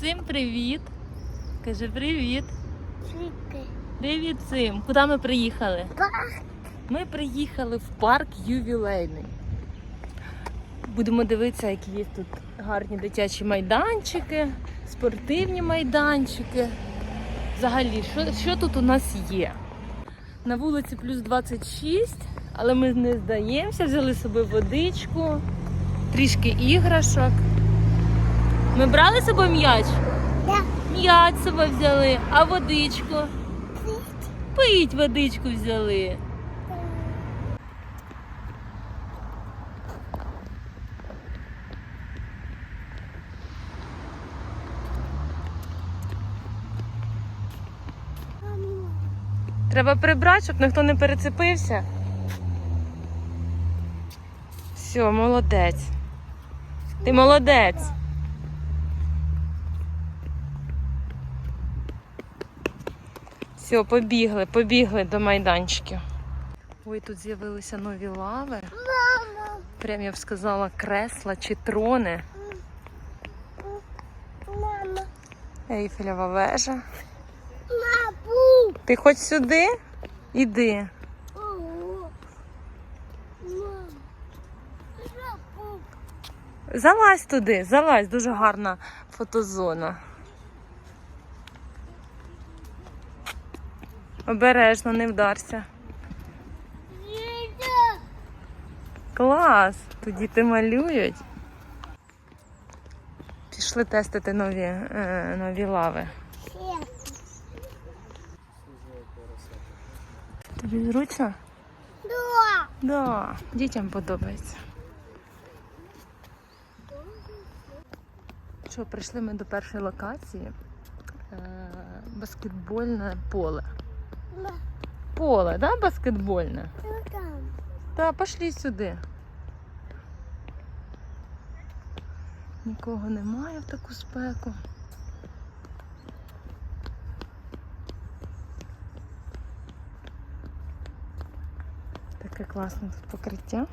Сим, привіт. Каже, привіт. Привіт, Сим. Куди ми приїхали? Парк. Ми приїхали в парк ювілейний. Будемо дивитися, які є тут гарні дитячі майданчики, спортивні майданчики. Взагалі, що, що тут у нас є? На вулиці плюс 26, але ми не здаємося, взяли з собою водичку, трішки іграшок. Ми брали з собою м'яч? Да. М'яч з собою взяли, а водичку? Пить водичку взяли. Треба прибрати, щоб ніхто не перецепився. Все, молодець. Ти молодець. Все, побігли, побігли до майданчиків. Ой, тут з'явилися нові лави. Прям я б сказала, кресла чи трони. Мама. Ейфелева вежа. Мапу. Ти хоч сюди? Іди. Залазь туди, залазь, дуже гарна фотозона. Обережно, не вдарся. Клас! Тут діти малюють. Пішли тестити нові, е, нові лави. Тобі зручно? Два. Да, дітям подобається. Що, прийшли ми до першої локації. Е, баскетбольне поле. Поле, да, баскетбольне? Що там? Та пошли сюди. Нікого немає в таку спеку. Таке класне тут покриття.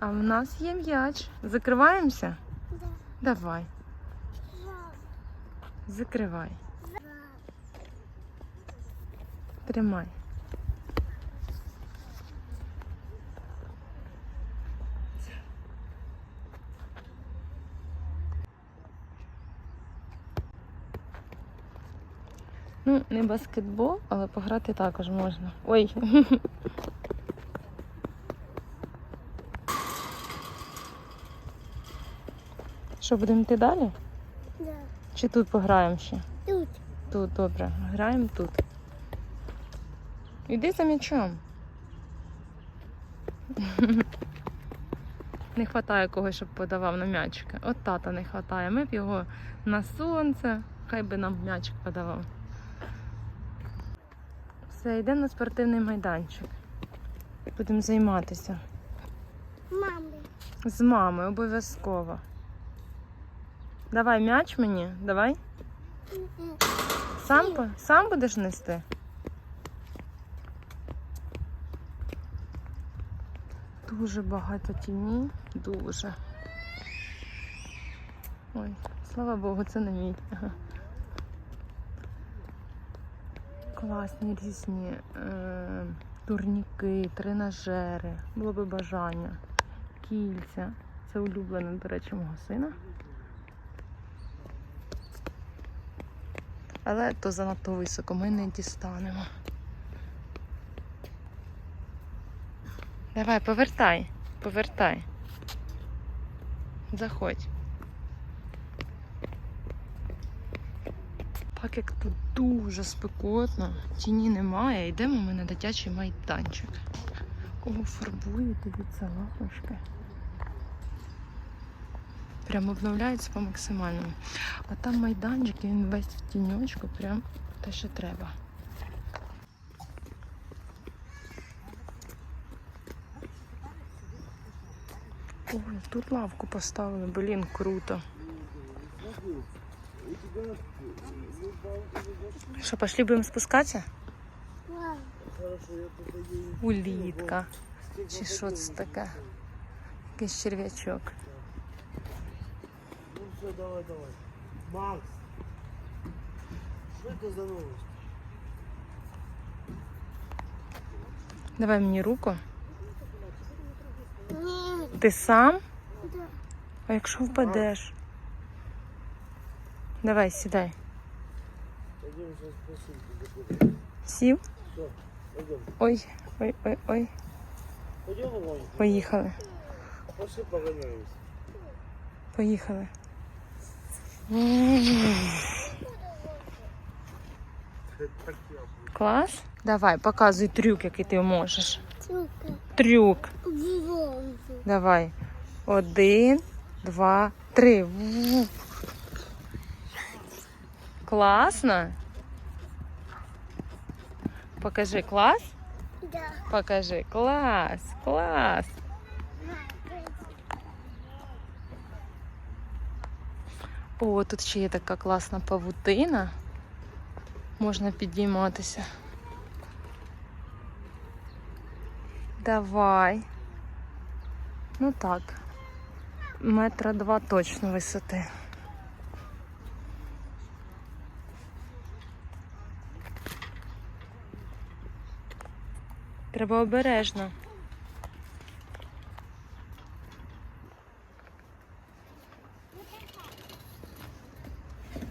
А в нас є м'яч. Закриваємося? Да. Давай, закривай. Тримай. Ну, не баскетбол, але пограти також можна. Ой. Що, будемо йти далі? Да. Чи тут пограємо ще? Тут. Тут, добре. Граємо тут. Іди за м'ячом. Не вистачає когось, щоб подавав на м'ячики. От тата не вистачає. Ми б його на сонце, хай би нам м'ячик подавав. Все, йдемо на спортивний майданчик. Будемо займатися. Мами. З мамою обов'язково. Давай м'яч мені, давай. Сам, сам будеш нести? Дуже багато тіні, дуже. Ой, слава Богу, це не мій. Класні різні е, турніки, тренажери, було би бажання, кільця. Це улюблене, до речі, мого сина. Але то занадто високо, ми не дістанемо. Давай, повертай, повертай. Заходь. Так як тут дуже спекотно, тіні немає, йдемо ми на дитячий майданчик. Кого фарбують, дивіться, лапушки. Прямо обновляється по максимальному. А там майданчик, він весь в тіньочку, прям те, що треба. Ой, тут лавку поставили, блін, круто. Що, пошли будемо спускатися? Мам. Улітка. Чи що це таке? Якийсь черв'ячок. Все, давай, давай. Макс. Что это за новость? Давай мені руку. Ні. Ти сам? Да. А якщо впадеш? Давай, сідай. Сів? Ой, ой, ой, ой. Поїхали. Поїхали. Клас? Давай, показуй трюк, який ти можеш. Трюк. Вову. Давай. Один, два, три. Класно? Покажи клас. Да. Покажи клас, клас. О, тут ще є така класна павутина. Можна підійматися. Давай. Ну так. Метра два точно висоти. Треба обережно.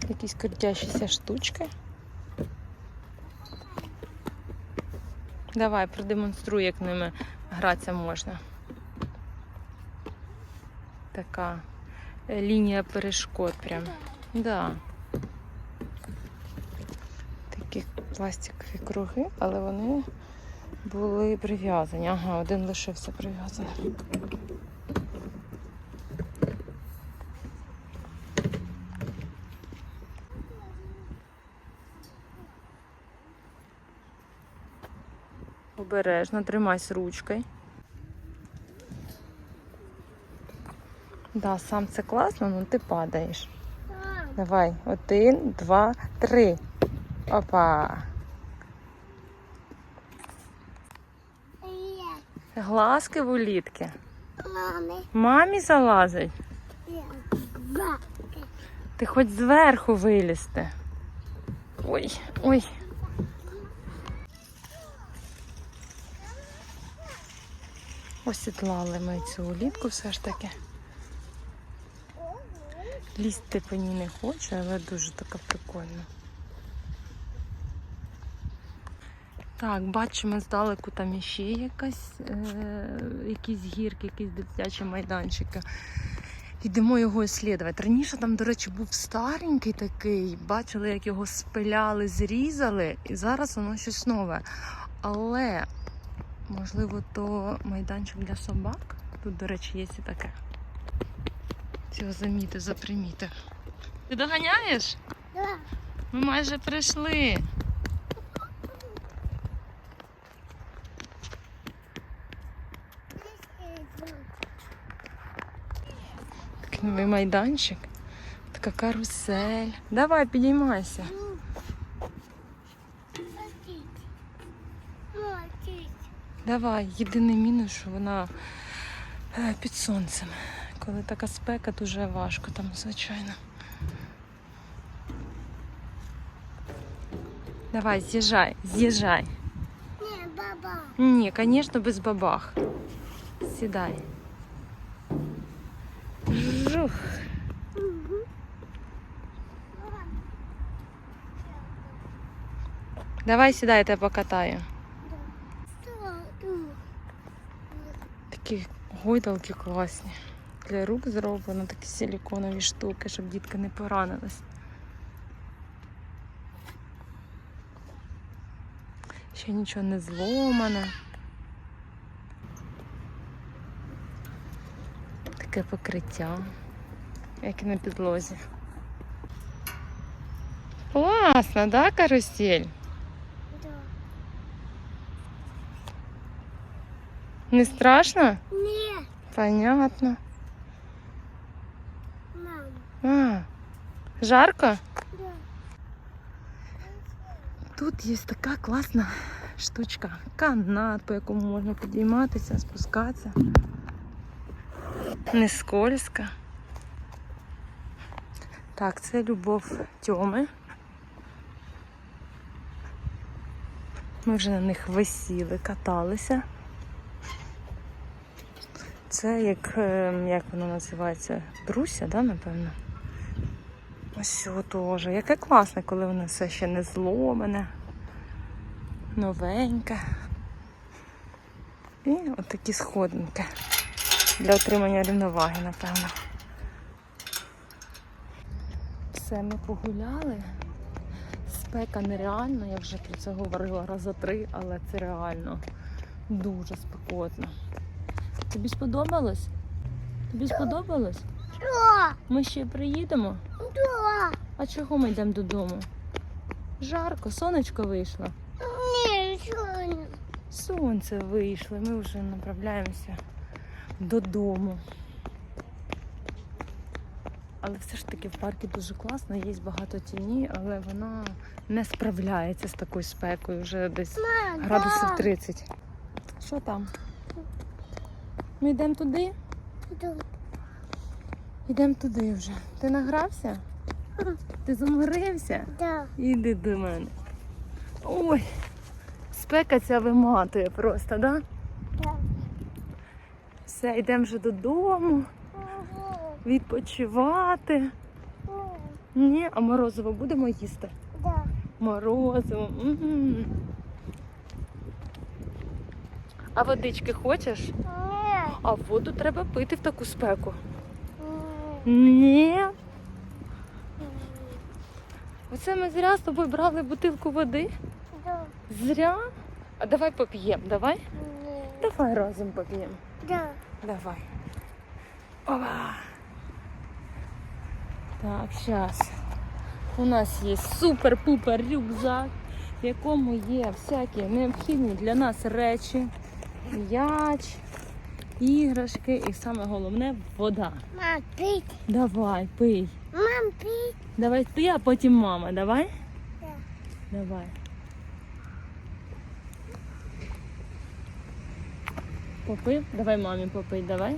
Якісь крутящіся штучки. Давай, продемонструй, як ними гратися можна. Така лінія перешкод прям. Да. Такі пластикові круги, але вони були прив'язані. Ага, один лишився прив'язаний. Обережно, тримайся ручкою. Да, сам це класно, але ти падаєш. Давай, один, два, три. Опа. Глазки в улітки. Мамі залазить. Ти хоч зверху вилізти. Ой, ой. Осідлали ми цю улітку все ж таки. Лізти по ній не хочу, але дуже така прикольна. Так, бачимо здалеку там іще якась, е, якісь гірки, якісь дитячі майданчики. Йдемо його іслідувати. Раніше там, до речі, був старенький такий, бачили, як його спиляли, зрізали, і зараз воно щось нове. Але, можливо, то майданчик для собак. Тут, до речі, є і таке. Цього замітив, запримітив. Ти доганяєш? Да. Ми майже прийшли. Такий новий майданчик. Така карусель. Давай, підіймайся. Молодець. Молодець. Давай. Єдиний мінус, що вона е, під сонцем. Коли така спека, дуже важко там, звичайно. Давай, з'їжджай, з'їжджай. Ні, баба. Ні, звісно, без бабах. Сідай. Жух. Давай сідай, я тебе покатаю. Що тут? Такі гойдалки класні. Для рук зроблено такі силіконові штуки, щоб дітки не поранились. Ще нічого не зломане. Таке покриття, як і на підлозі. Класно, да, карусель? Не страшно? Ні, Понятно. мам. А, жарко? Да. Тут є така класна штучка. Канат, по якому можна підійматися, спускатися. Не скользко. Так, це любов Тьоми. Ми вже на них висіли, каталися. Це як, е, як воно називається? Бруся, да, напевно? Ось теж. Яке класне, коли воно все ще не зломане, новеньке. І отакі сходинки для отримання рівноваги, напевно. Все, ми погуляли. Спека нереальна, я вже про це говорила раза три, але це реально дуже спекотно. Тобі сподобалось? Тобі сподобалось? Да, Ми ще приїдемо? да. А чого ми йдемо додому? Жарко, сонечко вийшло. Не, что Сонце вийшло, ми вже направляємося додому. Але все ж таки в парку дуже класно, є багато тіні, але вона не справляється з такою спекою вже десь градусів 30. Що там? Ми йдемо туди? Да. Йдемо туди вже. Ти награвся? Ти заморився? Да. Іди до мене. Ой, спека ця виматує просто, да? Да. Все, йдемо вже додому, відпочивати. Ні, а морозиво будемо їсти. Да. Морозиво. м А водички хочеш? А воду треба пити в таку спеку. Ні. Оце ми зря з тобою брали бутилку води. Да. Зря. А давай поп'ємо, давай? Не. Давай разом поп'ємо. Да. Давай. Опа. Так, зараз. У нас є супер-пупер рюкзак, в якому є всякі необхідні для нас речі, м'яч, іграшки і саме головне вода. Мам, пить. Давай, пий. Мам, пить. Давай ти, а потім мама. Давай? Да. Давай. Попив? Давай мамі попий, давай.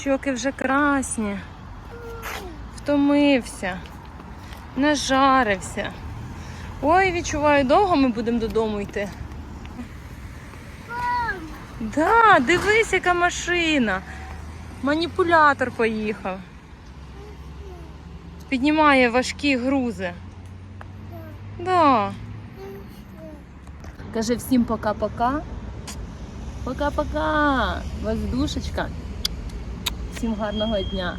Щоки вже красні. Втомився. Нажарився. Ой, відчуваю, довго ми будемо додому йти. Да, дивись, яка машина. Маніпулятор поїхав. Піднімає важкі грузи. Да. Кажи всім пока-пока. Пока-пока. Воздушечка. Всім гарного дня.